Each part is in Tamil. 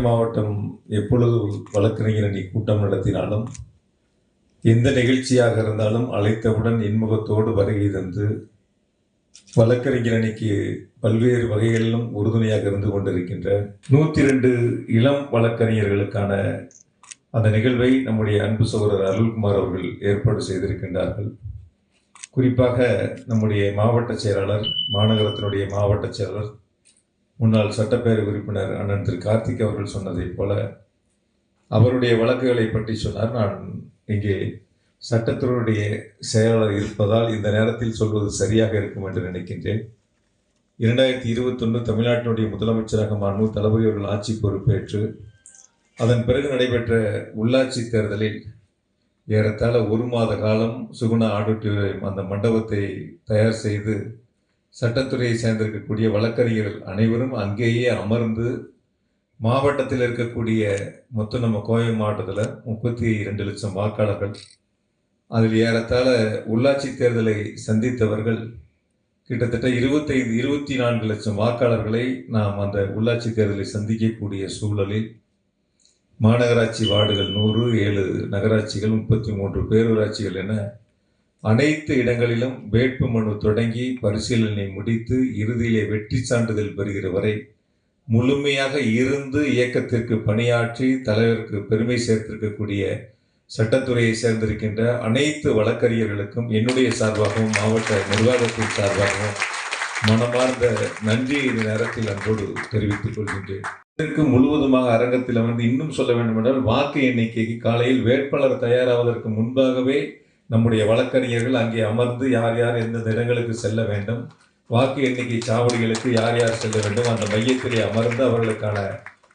மாவட்டம் எப்பொழுது வழக்கறிஞர் கூட்டம் நடத்தினாலும் எந்த நிகழ்ச்சியாக இருந்தாலும் அழைத்தவுடன் இன்முகத்தோடு வருகை தந்து வழக்கறிஞர் அணிக்கு பல்வேறு வகைகளிலும் உறுதுணையாக இருந்து கொண்டிருக்கின்ற நூற்றி ரெண்டு இளம் வழக்கறிஞர்களுக்கான அந்த நிகழ்வை நம்முடைய அன்பு சகோதரர் அருள்குமார் அவர்கள் ஏற்பாடு செய்திருக்கின்றார்கள். குறிப்பாக நம்முடைய மாவட்ட செயலாளர் மாநகரத்தினுடைய மாவட்ட செயலாளர் முன்னாள் சட்டப்பேரவை உறுப்பினர் அண்ணன் திரு கார்த்திக் அவர்கள் சொன்னதைப் போல அவருடைய வழக்குகளை பற்றி சொன்னார். நான் இங்கே சட்டத்துறையுடைய செயலாளர் இருப்பதால் இந்த நேரத்தில் சொல்வது சரியாக இருக்கும் என்று நினைக்கின்றேன். இரண்டாயிரத்தி இருபத்தொன்று தமிழ்நாட்டினுடைய முதலமைச்சராக மாண்பு தளபதி அவர்கள் ஆட்சி பொறுப்பேற்று அதன் பிறகு நடைபெற்ற உள்ளாட்சி தேர்தலில் ஏறத்தாழ ஒரு மாத காலம் சுகுணா ஆடிட்டோரியம் அந்த மண்டபத்தை தயார் செய்து சட்டத்துறையை சேர்ந்திருக்கக்கூடிய வழக்கறிஞர்கள் அனைவரும் அங்கேயே அமர்ந்து மாவட்டத்தில் இருக்கக்கூடிய மொத்தம் நம்ம கோவை மாவட்டத்தில் முப்பத்தி ரெண்டு லட்சம் வாக்காளர்கள். அதில் ஏறத்தாழ உள்ளாட்சி தேர்தலை சந்தித்தவர்கள் கிட்டத்தட்ட இருபத்தைந்து இருபத்தி நான்கு லட்சம் வாக்காளர்களை நாம் அந்த உள்ளாட்சி தேர்தலை சந்திக்கக்கூடிய சூழலில் மாநகராட்சி வார்டுகள் நூறு ஏழு நகராட்சிகள் முப்பத்தி மூன்று பேரூராட்சிகள் என அனைத்து இடங்களிலும் வேட்பு மனு தொடங்கி பரிசீலனை முடித்து இறுதியிலே வெற்றி சான்றிதழ் பெறுகிற வரை முழுமையாக இருந்து இயக்கத்திற்கு பணியாற்றி தலைவருக்கு பெருமை சேர்த்திருக்கக்கூடிய சட்டத்துறையை சேர்ந்திருக்கின்ற அனைத்து வழக்கறிஞர்களுக்கும் என்னுடைய சார்பாகவும் மாவட்ட நிர்வாகத்தின் சார்பாகவும் மனமார்ந்த நன்றி இந்த நேரத்தில் அன்போடு தெரிவித்துக் கொள்கின்றேன். இதற்கு முழுவதுமாக அரங்கத்தில் அமர்ந்து இன்னும் சொல்ல வேண்டுமென்றால் வாக்கு எண்ணிக்கைக்கு காலையில் வேட்பாளர் தயாராவதற்கு முன்பாகவே நம்முடைய வழக்கறிஞர்கள் அங்கே அமர்ந்து யார் யார் எந்தெந்த இடங்களுக்கு செல்ல வேண்டும் வாக்கு எண்ணிக்கை சாவடிகளுக்கு யார் யார் செல்ல வேண்டும் அந்த மையத்திலே அமர்ந்து அவர்களுக்கான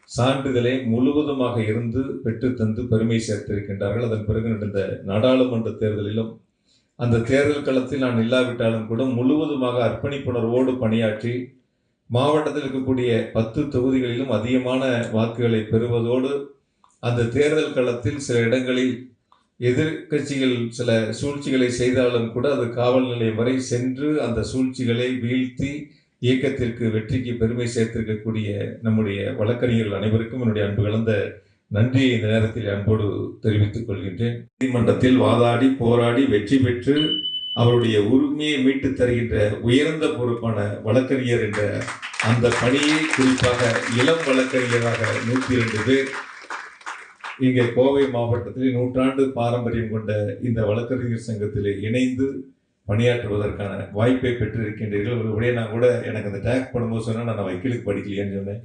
சான்றிதழை முழுவதுமாக இருந்து பெற்றுத்தந்து பெருமை சேர்த்திருக்கின்றார்கள். அதன் பிறகு நடந்த நாடாளுமன்ற தேர்தலிலும் அந்த தேர்தல் களத்தில் நான் இல்லாவிட்டாலும் கூட முழுவதுமாக அர்ப்பணிப்புணர்வோடு பணியாற்றி மாவட்டத்தில் இருக்கக்கூடிய பத்து தொகுதிகளிலும் அதிகமான வாக்குகளை பெறுவதோடு அந்த தேர்தல் களத்தில் சில இடங்களில் எதிர்க்கட்சிகள் சில சூழ்ச்சிகளை செய்தாலும் கூட அது காவல் நிலையம் வரை சென்று அந்த சூழ்ச்சிகளை வீழ்த்தி இயக்கத்திற்கு வெற்றிக்கு பெருமை சேர்த்திருக்கக்கூடிய நம்முடைய வழக்கறிஞர்கள் அனைவருக்கும் என்னுடைய அன்பு கலந்த நன்றியை இந்த நேரத்தில் அன்போடு தெரிவித்துக் கொள்கின்றேன். நீதிமன்றத்தில் வாதாடி போராடி வெற்றி பெற்று அவருடைய உரிமையை மீட்டு தருகின்ற உயர்ந்த பொறுப்பான வழக்கறிஞர் என்ற அந்த பணியை குறிப்பாக இளம் வழக்கறிஞராக நூற்றி இரண்டு பேர் இங்கே கோவை மாவட்டத்தில் நூற்றாண்டு பாரம்பரியம் கொண்ட இந்த வழக்கறிஞர் சங்கத்தில் இணைந்து பணியாற்றுவதற்கான வாய்ப்பை பெற்றிருக்கின்றீர்கள். ஒரு உடைய நான் கூட எனக்கு அந்த டேக் பண்ணும்போது சொன்னால் நான் வக்கீலுக்கு படிக்கலையேன்னு சொன்னேன்.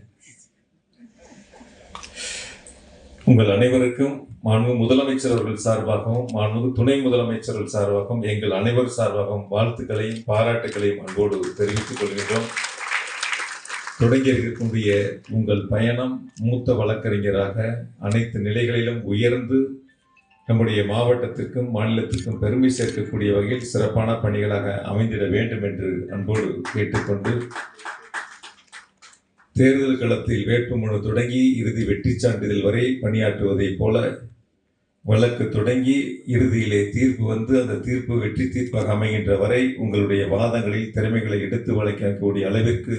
உங்கள் அனைவருக்கும் மாண்பு முதலமைச்சர் அவர்கள் சார்பாகவும் மாண்பு துணை முதலமைச்சர்கள் சார்பாகவும் எங்கள் அனைவர் சார்பாகவும் வாழ்த்துக்களையும் பாராட்டுகளையும் அன்போடு தெரிவித்துக் கொள்கின்றோம். தொடங்கி இருக்கக்கூடிய உங்கள் பயணம் மூத்த வழக்கறிஞராக அனைத்து நிலைகளிலும் உயர்ந்து நம்முடைய மாவட்டத்திற்கும் மாநிலத்திற்கும் பெருமை சேர்க்கக்கூடிய வகையில் சிறப்பான பணிகளாக அமைந்திட வேண்டும் என்று அன்போடு கேட்டுக்கொண்டு தேர்தல் களத்தில் வேட்புமனு தொடங்கி இறுதி வெற்றி சான்றிதழ் வரை பணியாற்றுவதைப் போல வழக்கு தொடங்கி இறுதியிலே தீர்ப்பு வந்து அந்த தீர்ப்பு வெற்றி தீர்ப்பாக அமைகின்ற வரை உங்களுடைய வாதங்களில் திறமைகளை எடுத்து வளைக்கக்கூடிய அளவிற்கு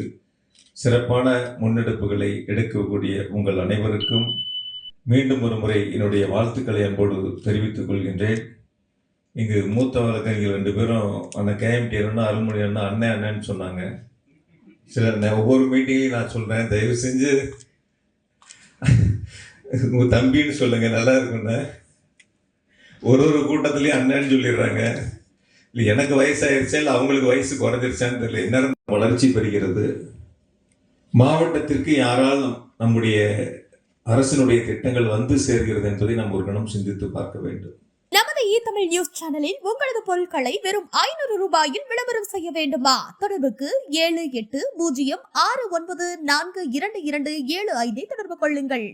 சிறப்பான முன்னெடுப்புகளை எடுக்கக்கூடிய உங்கள் அனைவருக்கும் மீண்டும் ஒரு முறை என்னுடைய வாழ்த்துக்களை அன்போடு தெரிவித்துக் கொள்கின்றேன். இங்கு மூத்த வழக்கறிஞர்கள் ரெண்டு பேரும் அந்த கேஎம்டி அண்ணா அருள்மொழி அண்ணா அண்ணன் அண்ணன்னு சொன்னாங்க. சில ஒவ்வொரு மீட்டிங்லையும் நான் சொல்கிறேன் தயவு செஞ்சு உங்கள் தம்பின்னு சொல்லுங்கள் நல்லா இருக்கும்னு. ஒரு ஒரு கூட்டத்துலேயும் அண்ணன்னு சொல்லிடுறாங்க. இல்லை எனக்கு வயசாயிருச்சா இல்லை அவங்களுக்கு வயசு குறைஞ்சிருச்சான்னு தெரியல. என்ன வளர்ச்சி பெறுகிறது? மாவட்டத்திற்கு யாரால் நம்முடைய அரசினுடைய திட்டங்கள் வந்து சேர்கிறது என்பதை நாம் ஒரு கணம் சிந்தித்து பார்க்க வேண்டும். நமது இ தமிழ் நியூஸ் சேனலில் உங்களது பொருட்களை வெறும் ஐநூறு ரூபாயில் விளம்பரம் செய்ய வேண்டுமா? தொடர்புக்கு ஏழு எட்டு பூஜ்ஜியம் ஆறு ஒன்பது நான்கு இரண்டு இரண்டு ஏழு ஐந்தை தொடர்பு கொள்ளுங்கள்.